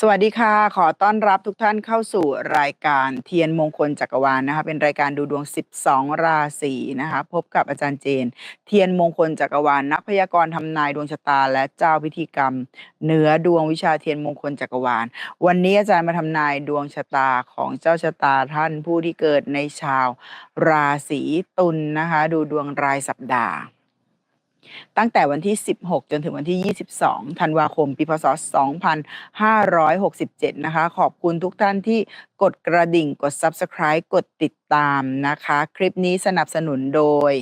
สวัสดีค่ะ ขอต้อนรับทุกท่านเข้าสู่รายการเทียนมงคลจักรวาลนะคะ เป็นรายการดูดวง 12 ราศีนะคะ พบกับอาจารย์เจน เทียนมงคลจักรวาลนักพยากรณ์ทำนายดวงชะตา และเจ้าพิธีกรรม เหนือดวงวิชาเทียนมงคลจักรวาล วันนี้อาจารย์มาทำนายดวงชะตาของเจ้าชะตาท่านผู้ที่เกิดในชาวราศีตุลนะคะ ดูดวงรายสัปดาห์ ตั้งแต่วันที่ 16 จนถึงวันที่ 22 ธันวาคม ปีพศ 2567 นะคะ ขอบคุณทุกท่านที่กดกระดิ่ง กด Subscribe กดติดตามนะคะ คลิปนี้สนับสนุนโดย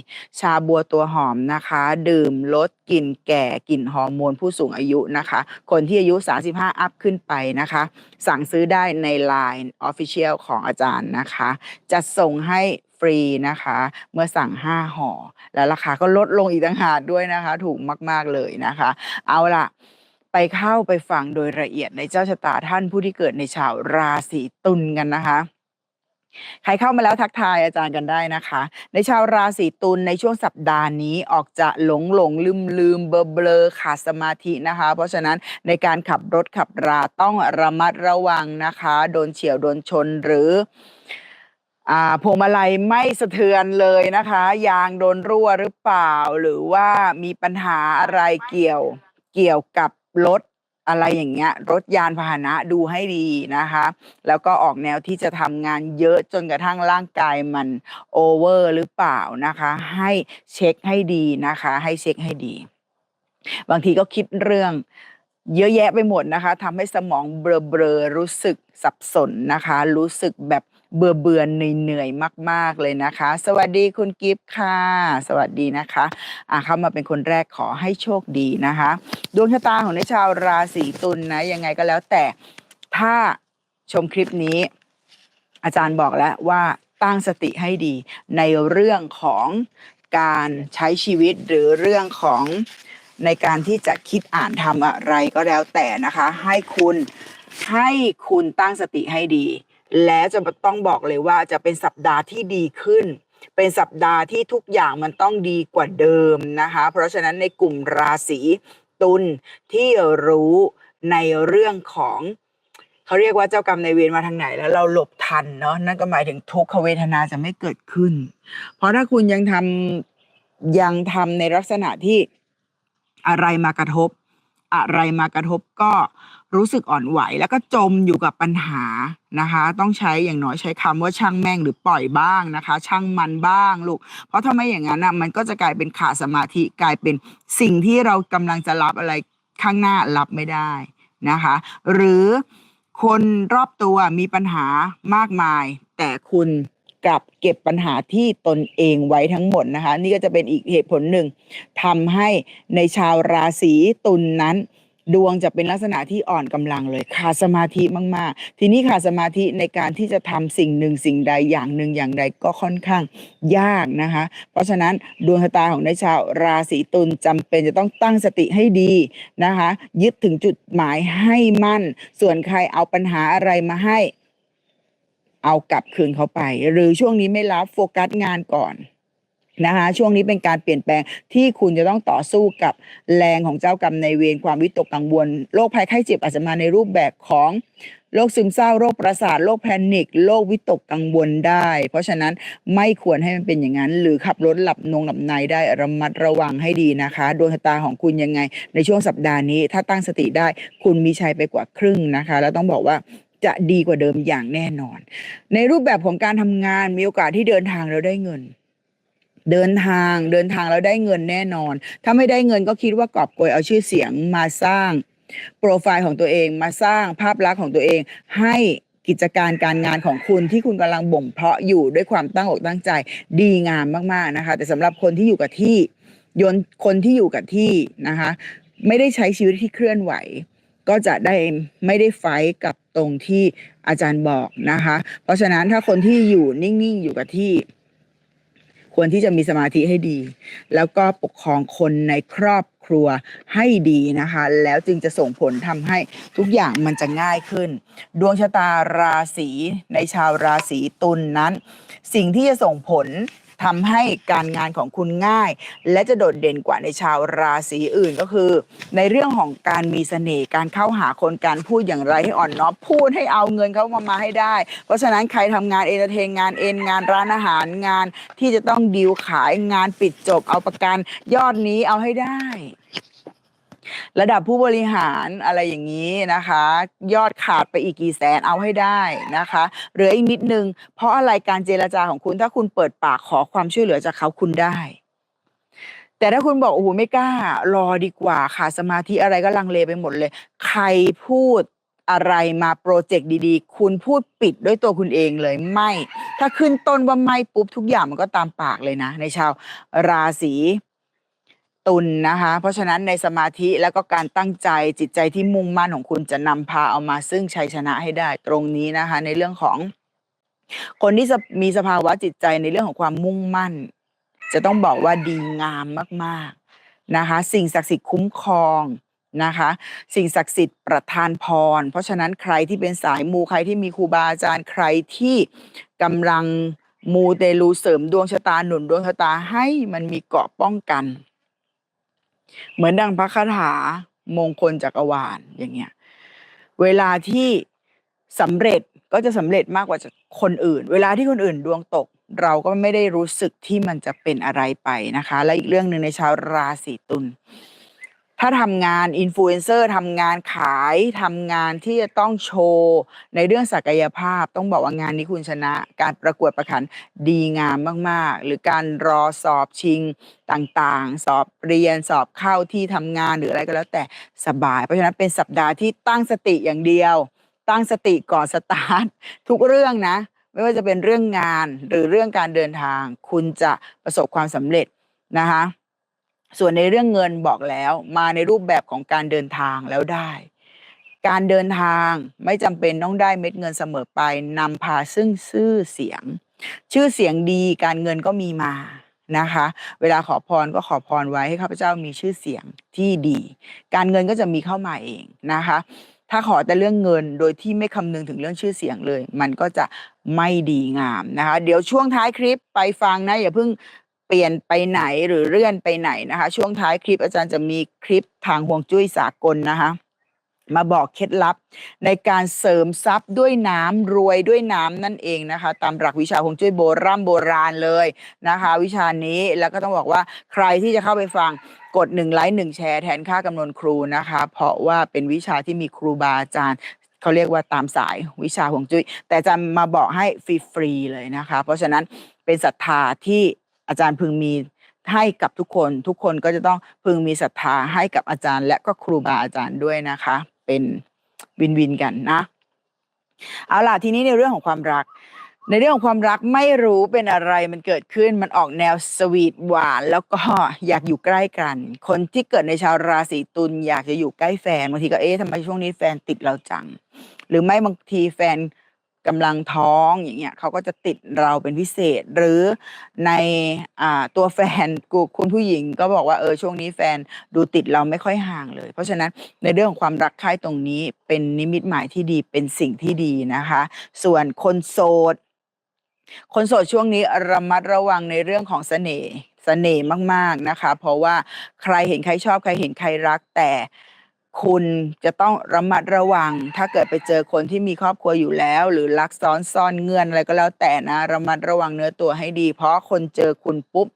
ชาบัวตัวหอมนะคะ ดื่มลดกลิ่นแก่กลิ่นฮอร์โมนผู้สูงอายุนะคะ คนที่อายุ 35 อัพขึ้นไปนะคะ สั่งซื้อได้ใน Line Official ของอาจารย์นะคะ จะส่งให้ รีนะคะ เมื่อสั่ง 5ห่อแล้วราคาก็ลดลงอีกต่างหากด้วยนะคะ ถูกมาก ๆเลยนะคะ เอาล่ะไปเข้าไปฟังโดยละเอียดในเจ้าชะตาท่านผู้ที่เกิดในชาวราศีตุลกันนะคะใครเข้ามาแล้วทักทายอาจารย์กันได้นะคะ ในชาวราศีตุลในช่วงสัปดาห์นี้ออกจะหลงหลงลืมลืมเบลเบลขาดสมาธินะคะ เพราะฉะนั้นในการขับรถขับราต้องระมัดระวังนะคะ โดนเฉียวโดนชนหรือ อ่าพวงมาลัยไม่สะเทือนเลยนะคะ ยางโดนรั่วหรือเปล่า หรือว่ามีปัญหาอะไรเกี่ยวเกี่ยวกับรถอะไรอย่างเงี้ย รถยานพาหนะดูให้ดีนะคะ แล้วก็ออกแนวที่จะทำงานเยอะจนกระทั่งร่างกายมันโอเวอร์หรือเปล่านะคะ ให้เช็คให้ดีนะคะ ให้เช็คให้ดี บางทีก็คิดเรื่องเยอะแยะไปหมดนะคะทำให้สมองเบลอเบลอๆรู้สึกสับสนนะคะ รู้สึกแบบ เบื่อเบื่อเหนื่อยเหนื่อยๆมาก ๆเลยนะคะ สวัสดีคุณกิฟต์ค่ะ สวัสดีนะคะอะเข้ามาเป็นคนแรกขอให้โชคดีนะคะ ดวงชะตาของในชาวราศีตุลนะยังไงก็แล้วแต่ถ้าชมคลิปนี้ อาจารย์บอกแล้วว่าตั้งสติให้ดีในเรื่องของการใช้ชีวิตหรือเรื่องของในการที่จะคิดอ่านทำอะไรก็แล้วแต่นะคะ ให้คุณให้คุณตั้งสติให้ดี แล้วจะต้องบอกเลยว่าจะเป็นสัปดาห์ที่ดีขึ้น เป็นสัปดาห์ที่ทุกอย่างมันต้องดีกว่าเดิมนะคะ เพราะฉะนั้นในกลุ่มราศีตุลที่รู้ในเรื่องของเขาเรียกว่าเจ้ากรรมนายเวรมาทางไหนแล้วเราหลบทันเนาะนั่นก็หมายถึงทุกขเวทนาจะไม่เกิดขึ้น เพราะถ้าคุณยังทำยังทำในลักษณะที่อะไรมากระทบ อะไรมากระทบก็ รู้สึกอ่อนไหวแล้วก็จมอยู่กับปัญหานะคะ ต้องใช้อย่างน้อยใช้คำว่าช่างแม่งหรือปล่อยบ้างนะคะ ช่างมันบ้างลูก เพราะถ้าไม่อย่างนั้นนะมันก็จะกลายเป็นขาดสมาธิกลายเป็นสิ่งที่เรากำลังจะรับอะไรข้างหน้ารับไม่ได้นะคะ หรือคนรอบตัวมีปัญหามากมาย แต่คุณกลับเก็บปัญหาที่ตนเองไว้ทั้งหมดนะคะ นี่ก็จะเป็นอีกเหตุผลหนึ่งทำให้ในชาวราศีตุลนนั้น ดวงจะเป็นลักษณะที่อ่อนกำลังเลยขาดสมาธิมาก ๆ ทีนี้ขาดสมาธิในการที่จะทำสิ่งหนึ่งสิ่งใดอย่างหนึ่งอย่างใดก็ค่อนข้างยากนะคะ เพราะฉะนั้นดวงชะตาของในชาวราศีตุลจำเป็นจะต้องตั้งสติให้ดีนะคะ ยึดถึงจุดหมายให้มั่น ส่วนใครเอาปัญหาอะไรมาให้ เอากลับคืนเขาไป หรือช่วงนี้ไม่รับโฟกัสงานก่อน นะคะช่วงนี้เป็นการเปลี่ยนแปลงที่คุณจะต้องต่อสู้กับแรงของเจ้ากรรมในเวรความวิตกกังวลโรคภัยไข้เจ็บอาจจะมาในรูปแบบของโรคซึมเศร้าโรคประสาทโรคแพนิคโรควิตกกังวลได้ เพราะฉะนั้นไม่ควรให้มันเป็นอย่างนั้น หรือขับรถหลับนงหลับในได้ระมัดระวังให้ดีนะคะดวงชะตาของคุณยังไง ในช่วงสัปดาห์นี้ ถ้าตั้งสติได้คุณมีชัยไปกว่าครึ่งนะคะ แล้วต้องบอกว่าจะดีกว่าเดิมอย่างแน่นอน ในรูปแบบของการทำงานมีโอกาสที่เดินทางแล้วได้เงิน เดินทางเดินทางแล้วได้เงินแน่นอน ถ้าไม่ได้เงินก็คิดว่ากอบโกยเอาชื่อเสียงมาสร้างโปรไฟล์ของตัวเองมาสร้างภาพลักษณ์ของตัวเองให้กิจการการงานของคุณที่คุณกำลังบ่มเพาะอยู่ด้วยความตั้งอกตั้งใจดีงามมากๆนะคะ แต่สำหรับคนที่อยู่กับที่ยนคนที่อยู่กับที่นะคะ ไม่ได้ใช้ชีวิตที่เคลื่อนไหว ก็จะได้ไม่ได้ไฟกับตรงที่อาจารย์บอกนะคะ เพราะฉะนั้นถ้าคนที่อยู่นิ่งๆอยู่กับที่ ควรที่จะมีสมาธิให้ดี แล้วก็ปกครองคนในครอบครัวให้ดีนะคะ แล้วจึงจะส่งผลทำให้ทุกอย่างมันจะง่ายขึ้น ดวงชะตาราศีในชาวราศีตุลนนั้น สิ่งที่จะส่งผล ทำให้การงานของคุณง่าย และจะโดดเด่นกว่าในชาวราศีอื่นก็คือ ในเรื่องของการมีเสน่ห์การเข้าหาคนการพูดอย่างไรให้อ่อนน้อมพูดให้เอาเงินเขามามาให้ได้ เพราะฉะนั้นใครทำงานเอนเตอร์เทนงานเอ็นงานร้านอาหารงานที่จะต้องดีลขายงานปิดจบเอาประกันยอดนี้เอาให้ได้ ระดับผู้บริหารอะไรอย่างนี้นะคะ ยอดขาดไปอีกกี่แสนเอาให้ได้นะคะเหลืออีกนิดนึง เพราะอะไรการเจรจาของคุณถ้าคุณเปิดปากขอความช่วยเหลือจากเขาคุณได้ แต่ถ้าคุณบอกโอ้โหไม่กล้ารอดีกว่าค่ะสมาธิอะไรก็ลังเลไปหมดเลย ใครพูดอะไรมาโปรเจกต์ดีๆ คุณพูดปิดด้วยตัวคุณเองเลยไม่ ถ้าขึ้นต้นว่าไม่ปุ๊บทุกอย่างมันก็ตามปากเลยนะ ในชาวราศี ตุลนะคะ เพราะฉะนั้นในสมาธิแล้วก็การตั้งใจจิตใจที่มุ่งมั่นของคุณจะนำพาเอามาซึ่งชัยชนะให้ได้ตรงนี้นะคะ ในเรื่องของ คนที่มีสภาวะจิตใจในเรื่องของความมุ่งมั่น จะต้องบอกว่าดีงามมาก ๆนะคะ สิ่งศักดิ์สิทธิ์คุ้มครองนะคะ สิ่งศักดิ์สิทธิ์ประทานพร เพราะฉะนั้นใครที่เป็นสายมูใครที่มีครูบาอาจารย์ใครที่กำลังมูเตลูเสริมดวงชะตาหนุนดวงชะตาให้มันมีเกราะป้องกัน เหมือนดังพระคาถามงคลจักรวาลอย่างเงี้ยเวลาที่สำเร็จก็จะสำเร็จมากกว่าคนอื่น เวลาที่คนอื่นดวงตก เราก็ไม่ได้รู้สึกที่มันจะเป็นอะไรไปนะคะ และอีกเรื่องหนึ่งในชาวราศีตุล ถ้าทำงานอินฟลูเอนเซอร์ทำงานขายทำงานที่จะต้องโชว์ ในเรื่องศักยภาพ ต้องบอกว่างานนี้คุณชนะ การประกวดประขันดีงามมากๆ หรือการรอสอบชิงต่างๆ สอบเรียนสอบเข้าที่ทำงานหรืออะไรก็แล้วแต่สบาย เพราะฉะนั้นเป็นสัปดาห์ที่ตั้งสติอย่างเดียว ตั้งสติก่อนสตาร์ททุกเรื่องนะ ไม่ว่าจะเป็นเรื่องงานหรือเรื่องการเดินทาง คุณจะประสบความสำเร็จนะคะ ส่วนในเรื่องเงินบอกแล้วมาในรูปแบบของการเดินทางแล้วได้ การเดินทางไม่จำเป็นต้องได้เม็ดเงินเสมอไปนำพาซึ่งชื่อเสียง ชื่อเสียงดีการเงินก็มีมานะคะ เวลาขอพรก็ขอพรไว้ให้ข้าพเจ้ามีชื่อเสียงที่ดี การเงินก็จะมีเข้ามาเองนะคะ ถ้าขอแต่เรื่องเงินโดยที่ไม่คำนึงถึงเรื่องชื่อเสียงเลย มันก็จะไม่ดีงามนะคะ เดี๋ยวช่วงท้ายคลิปไปฟังนะอย่าเพิ่ง ปลี่ยนไปไหนหรือเลื่อนไปไหนนะคะ ช่วงท้ายคลิปอาจารย์จะมีคลิปทางห่วงจุ้ยสากลนะคะ มาบอกเคล็ดลับ ในการเสริมทรัพย์ด้วยน้ำรวยด้วยน้ำนั่นเองนะคะ ตามหลักวิชาฮวงจุ้ยโบราณโบราณเลยนะคะ วิชานี้แล้วก็ต้องบอกว่าใครที่จะเข้าไปฟังกดหนึ่งไลค์หนึ่งแชร์แทนค่ากำนวนครูนะคะ เพราะว่าเป็นวิชาที่มีครูบาอาจารย์เขาเรียกว่าตามสายวิชาฮวงจุ้ยแต่จะมาบอกให้ฟรีๆเลยนะคะ เพราะฉะนั้นเป็นศรัทธาที่ อาจารย์พึงมีให้กับทุกคน ทุกคนก็จะต้องพึงมีศรัทธาให้กับอาจารย์ และก็ครูบาอาจารย์ด้วยนะคะ เป็นวินวินกันนะ เอาล่ะทีนี้ในเรื่องของความรัก ในเรื่องของความรักไม่รู้เป็นอะไรมันเกิดขึ้นมันออกแนวสวีทหวาน แล้วก็อยากอยู่ใกล้กัน คนที่เกิดในชาวราศีตุลอยากจะอยู่ใกล้แฟนบางทีก็เอ๊ะทำไมช่วงนี้แฟนติดเราจัง หรือไม่บางทีแฟน กำลังท้องอย่างเงี้ยเขาก็จะติดเราเป็นพิเศษ หรือในอ่าตัวแฟนกูคุณผู้หญิงก็บอกว่าเออช่วงนี้แฟนดูติดเราไม่ค่อยห่างเลย เพราะฉะนั้นในเรื่องของความรักใคร่ตรงนี้เป็นนิมิตหมายที่ดีเป็นสิ่งที่ดีนะคะ ส่วนคนโสดคนโสดช่วงนี้ระมัดระวังในเรื่องของเสน่ห์เสน่ห์มาก ๆนะคะ เพราะว่าใครเห็นใครชอบใครเห็นใครรักแต่ คุณจะต้องระมัดระวัง ถ้าเกิดไปเจอคนที่มีครอบครัวอยู่แล้ว หรือรักซ้อนซ่อนเงื่อนอะไรก็แล้วแต่นะ ระมัดระวังเนื้อตัวให้ดี เพราะคนเจอคุณปุ๊บ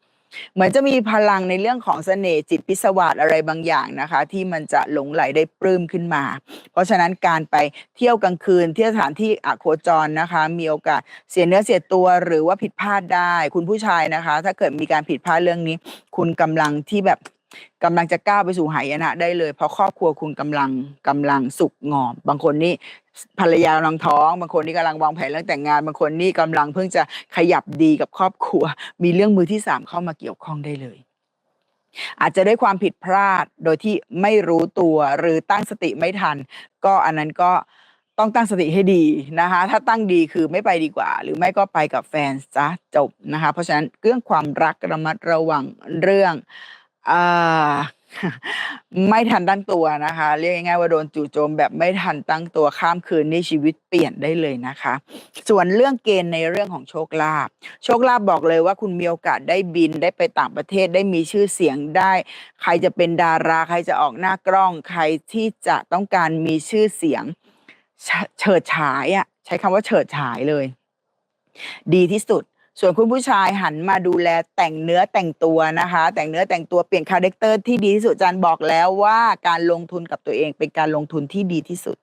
เหมือนจะมีพลังในเรื่องของเสน่ห์จิตพิศวาสอะไรบางอย่างนะคะ ที่มันจะหลงไหลได้ปลื้มขึ้นมา เพราะฉะนั้นการไปเที่ยวกลางคืน เที่ยวสถานที่อโคจรนะคะ มีโอกาสเสียเนื้อเสียตัวหรือว่าผิดพลาดได้ คุณผู้ชายนะคะ ถ้าเกิดมีการผิดพลาดเรื่องนี้ คุณกำลังที่แบบ กำลังจะก้าวไปสู่หายนะได้เลย เพราะครอบครัวคุณกำลังกำลังสุกงอม บางคนนี่ภรรยากำลังท้อง บางคนนี่กำลังวางแผนเรื่องแต่งงาน บางคนนี่กำลังเพิ่งจะขยับดีกับครอบครัว มีเรื่องมือที่สามเข้ามาเกี่ยวข้องได้เลย อาจจะด้วยความผิดพลาดโดยที่ไม่รู้ตัวหรือตั้งสติไม่ทัน ก็อันนั้นก็ต้องตั้งสติให้ดีนะคะ ถ้าตั้งดีคือไม่ไปดีกว่า หรือไม่ก็ไปกับแฟนซะจบนะคะ เพราะฉะนั้นเรื่องความรักระมัดระวังเรื่อง อ่า ไม่ทันตั้งตัวนะคะ เรียกง่ายๆว่าโดนจู่โจมแบบไม่ทันตั้งตัวข้ามคืนนี่ชีวิตเปลี่ยนได้เลยนะคะ ส่วนเรื่องเกณฑ์ในเรื่องของโชคลาภโชคลาภบอกเลยว่าคุณมีโอกาสได้บินได้ไปต่างประเทศได้มีชื่อเสียงได้ ใครจะเป็นดารา ใครจะออกหน้ากล้อง ใครที่จะต้องการมีชื่อเสียงเฉิดฉายอะใช้คำว่าเฉิดฉายเลย ดีที่สุด ส่วนคุณผู้ชายหันมาดูแลแต่งเนื้อแต่งตัวนะคะ แต่งเนื้อแต่งตัวเปลี่ยนคาแรคเตอร์ที่ดีที่สุดอาจารย์บอกแล้วว่าการลงทุนกับตัวเองเป็นการลงทุนที่ดีที่สุด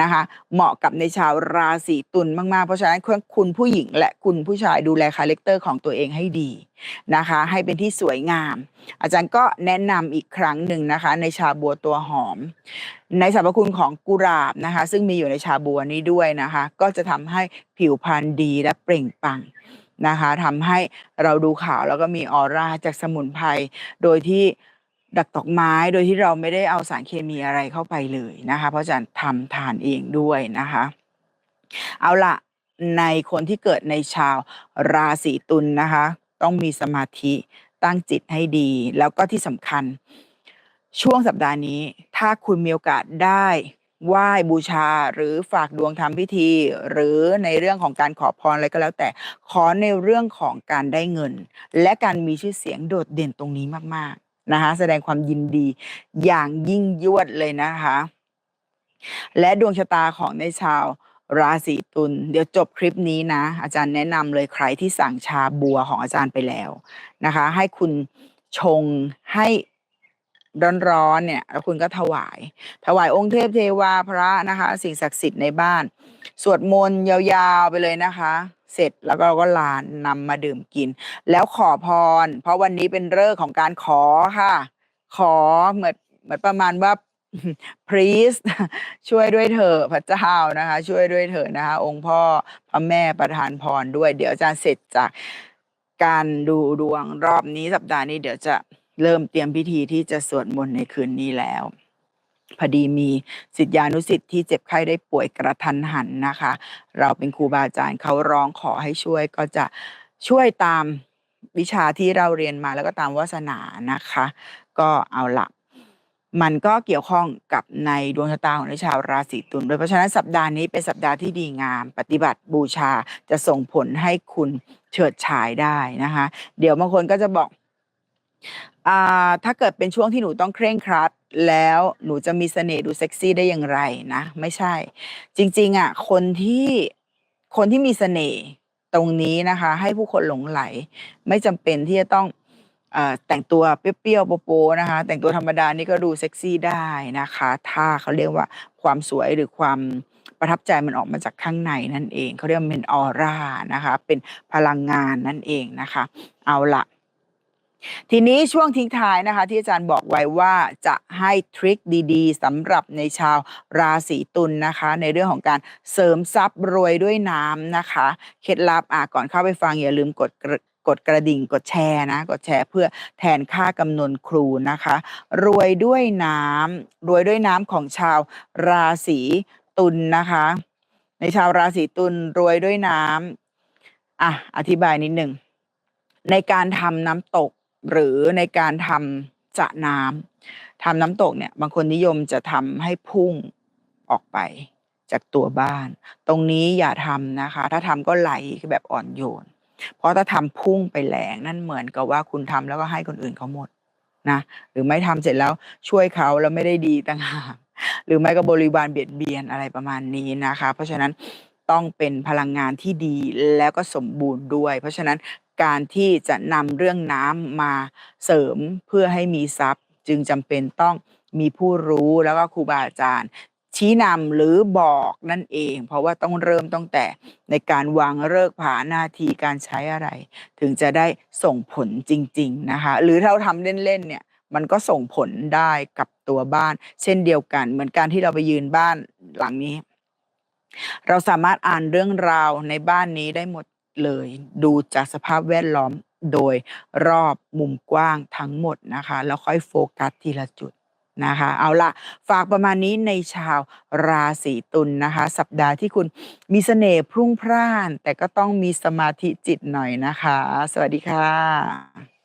นะคะ เหมาะกับในชาวราศีตุลมาก ๆ เพราะฉะนั้นคุณผู้หญิงและคุณผู้ชายดูแลคาแรคเตอร์ของตัวเองให้ดีนะคะ ให้เป็นที่สวยงาม อาจารย์ก็แนะนำอีกครั้งหนึ่งนะคะ ในชาบัวตัวหอม ในสรรพคุณของกุหลาบนะคะ ซึ่งมีอยู่ในชาบัวนี้ด้วยนะคะ ก็จะทำให้ผิวพรรณดีและเปล่งปลั่ง นะคะทำให้เราดูข่าวแล้วก็มีออร่าจากสมุนไพรโดยที่ดักดอกไม้โดยที่เราไม่ได้เอาสารเคมีอะไรเข้าไปเลยนะคะ เพราะอาจารย์ทำทานเองด้วยนะคะ เอาละในคนที่เกิดในชาวราศีตุลนะคะ ต้องมีสมาธิตั้งจิตให้ดี แล้วก็ที่สำคัญ ช่วงสัปดาห์นี้ ถ้าคุณมีโอกาสได้ ไหว้บูชาหรือฝากดวงทำพิธี หรือในเรื่องของการขอพรอะไรก็แล้วแต่ขอในเรื่องของการได้เงิน และการมีชื่อเสียงโดดเด่นตรงนี้มากๆนะคะแสดงความยินดีอย่างยิ่งยวดเลยนะคะ และดวงชะตาของในชาวราศีตุลเดี๋ยวจบคลิปนี้นะ อาจารย์แนะนำเลยใครที่สั่งชาบัวของอาจารย์ไปแล้วนะคะ ให้คุณชงให้ ร้อนๆเนี่ยแล้วคุณก็ถวาย ถวายองค์เทพเทวาพระนะคะ สิ่งศักดิ์สิทธิ์ในบ้าน สวดมนต์ยาวๆไปเลยนะคะ เสร็จแล้วก็เราก็ลานนำมาดื่มกิน แล้วขอพร เพราะวันนี้เป็นเรื่องของการขอค่ะ ขอเหมือนเหมือนประมาณว่าพรีสช่วยด้วยเถอะพระเจ้านะคะ ช่วยด้วยเถอะนะคะ องค์พ่อพระแม่ประทานพรด้วย เดี๋ยวอาจารย์เสร็จจากการดูดวงรอบนี้สัปดาห์นี้เดี๋ยวจะ เริ่มเตรียมพิธีที่จะสวดมนต์ในคืนนี้แล้วพอดีมีสิทธิานุสิทธิ์ที่เจ็บไข้ได้ป่วยกระทันหันนะคะ เราเป็นครูบาอาจารย์เขาร้องขอให้ช่วยก็จะช่วยตามวิชาที่เราเรียนมาแล้วก็ตามวาสนานะคะ ก็เอาละมันก็เกี่ยวข้องกับในดวงชะตาของชาวราศีตุลด้วยเพราะฉะนั้นสัปดาห์นี้เป็นสัปดาห์ที่ดีงาม ปฏิบัติบูชาจะส่งผลให้คุณเฉิดฉายได้นะคะ เดี๋ยวบางคนก็จะบอก อ่าถ้าเกิดเป็นช่วงที่หนูต้องเคร่งครัด แล้วหนูจะมีเสน่ห์ดูเซ็กซี่ได้อย่างไรนะ ไม่ใช่ จริง ๆ อะ คนที่คนที่มีเสน่ห์ตรงนี้นะคะ ให้ผู้คนหลงใหล ไม่จำเป็นที่จะต้องเอ่อแต่งตัวเปรี้ยวๆโป๊ๆนะคะ แต่งตัวธรรมดานี่ก็ดูเซ็กซี่ได้นะคะ ถ้าเขาเรียกว่าความสวยหรือความประทับใจมันออกมาจากข้างในนั่นเองเขาเรียกว่าเป็นออร่านะคะ เป็นพลังงานนั่นเองนะคะ เอาล่ะ ทีนี้ช่วงทิ้งท้ายนะคะ ที่อาจารย์บอกไว้ว่าจะให้ทริกดีๆสำหรับในชาวราศีตุลนะคะ ในเรื่องของการเสริมทรัพย์รวยด้วยน้ำนะคะ เคล็ดลับอ่าก่อนเข้าไปฟังอย่าลืมกดกดกระดิ่งกดแชร์นะ กดแชร์เพื่อแทนค่ากำนวนครูนะคะ รวยด้วยน้ำรวยด้วยน้ำของชาวราศีตุลนะคะ ในชาวราศีตุลรวยด้วยน้ำอะอธิบายนิดหนึ่งในการทำน้ำตก หรือในการทำสระน้ำทำน้ำตกเนี่ยบางคนนิยมจะทำให้พุ่งออกไปจากตัวบ้าน ตรงนี้อย่าทำนะคะ ถ้าทำก็ไหลแบบอ่อนโยน เพราะถ้าทำพุ่งไปแรงนั่นเหมือนกับว่าคุณทำแล้วก็ให้คนอื่นเขาหมดนะหรือไม่ทำเสร็จแล้วช่วยเขาแล้วไม่ได้ดีต่างหากหรือไม่ก็บริวารเบียดเบียนอะไรประมาณนี้นะคะ เพราะฉะนั้นต้องเป็นพลังงานที่ดีแล้วก็สมบูรณ์ด้วย เพราะฉะนั้น การที่จะนำเรื่องน้ำมาเสริมเพื่อให้มีทรัพย์ จึงจำเป็นต้องมีผู้รู้แล้วก็ครูบาอาจารย์ ชี้นำหรือบอกนั่นเอง เพราะว่าต้องเริ่มตั้งแต่ในการวางฤกษ์ผานาทีการใช้อะไร ถึงจะได้ส่งผลจริง ๆนะคะ หรือถ้าเราทำเล่นๆเนี่ยมันก็ส่งผลได้กับตัวบ้าน เช่นเดียวกัน เหมือนการที่เราไปยืนบ้านหลังนี้ เราสามารถอ่านเรื่องราวในบ้านนี้ได้หมด เลย ดูจากสภาพแวดล้อมโดยรอบมุมกว้างทั้งหมดนะคะ แล้วค่อยโฟกัสทีละจุดนะคะ เอาล่ะฝากประมาณนี้ในชาวราศีตุลนะคะ สัปดาห์ที่คุณมีเสน่ห์พรุ่งพร่าน แต่ก็ต้องมีสมาธิจิตหน่อยนะคะ สวัสดีค่ะ